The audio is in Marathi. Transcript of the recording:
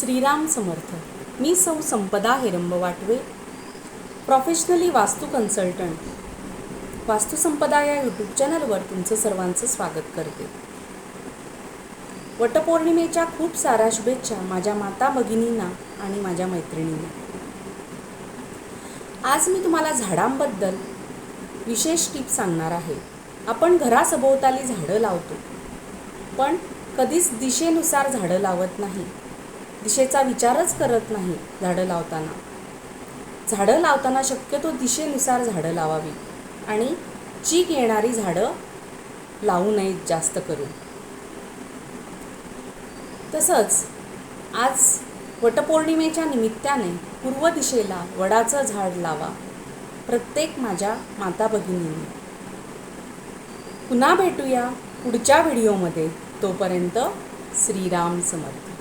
श्रीराम समर्थ. मी सौ संपदा हेरंब वाटवे. प्रोफेशनली वास्तू कन्सल्टंट वास्तुसंपदा या यूट्यूब चॅनलवर तुमचं सर्वांचं स्वागत करते. वटपौर्णिमेच्या खूप साऱ्या शुभेच्छा माझ्या माता भगिनींना आणि माझ्या मैत्रिणींना. आज मी तुम्हाला झाडांबद्दल विशेष टिप सांगणार आहे. आपण घरासभोवताली झाडं लावतो. पण कधीच दिशेनुसार झाडं लावत नाही. दिशेचा विचारच करत नाही झाडं लावताना. झाडं लावताना शक्यतो दिशेनुसार झाडं लावावी आणि चीक येणारी झाडं लावू नयेत जास्त करून. तसंच आज वटपौर्णिमेच्या निमित्ताने पूर्व दिशेला वडाचं झाड लावा प्रत्येक माझ्या माता भगिनींनी. पुन्हा भेटूया पुढच्या व्हिडिओमध्ये. तोपर्यंत श्रीराम समर्थ.